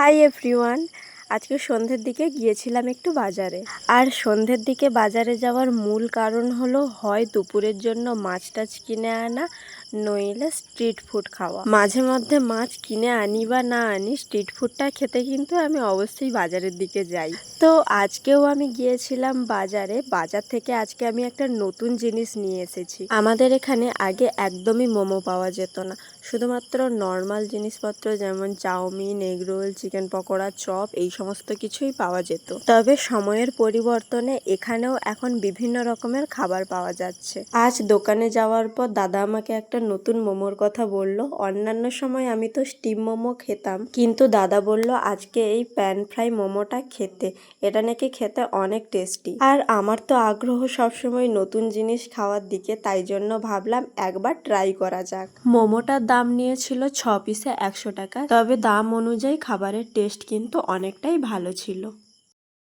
Hi everyone আজকে সন্ধ্যের দিকে গিয়েছিলাম একটু বাজারে। আর সন্ধ্যের দিকে বাজারে যাওয়ার মূল কারণ হলো হয় দুপুরের জন্য মাছ টাছ কিনে আনা নইলে স্ট্রিট ফুড খাওয়া। মাঝে মধ্যে মাছ কিনে আনি বা না আনি স্ট্রিট ফুডটা খেতে কিন্তু আমি অবশ্যই বাজারের দিকে যাই। তো আজকেও আমি গিয়েছিলাম বাজারে। বাজার থেকে আজকে আমি একটা নতুন জিনিস নিয়ে এসেছি। আমাদের এখানে আগে একদমই মোমো পাওয়া যেত না। শুধুমাত্র নর্মাল জিনিসপত্র যেমন chowmein egg roll chicken pakora chop এই সমস্ত কিছুই পাওয়া যেত। তবে সময়ের পরিবর্তনে এখানেও এখন বিভিন্ন রকমের খাবার পাওয়া যাচ্ছে। আজ দোকানে যাওয়ার পর দাদা আমাকে একটা নতুন মোমোর কথা বলল। অন্যান্য সময় আমি তো স্টিম মোমো খেতাম, কিন্তু দাদা বলল, আজকে এই প্যান ফ্রাই মোমোটা খেতে। এটা নাকি খেতে অনেক টেস্টি। আর আমার তো আগ্রহ সবসময় নতুন জিনিস খাওয়ার দিকে, তাই জন্য ভাবলাম একবার ট্রাই করা যাক। মোমোটার দাম নিয়েছিল ছ পিসে একশো টাকা, তবে দাম অনুযায়ী খাবারের টেস্ট কিন্তু অনেকটাই ভালো ছিল।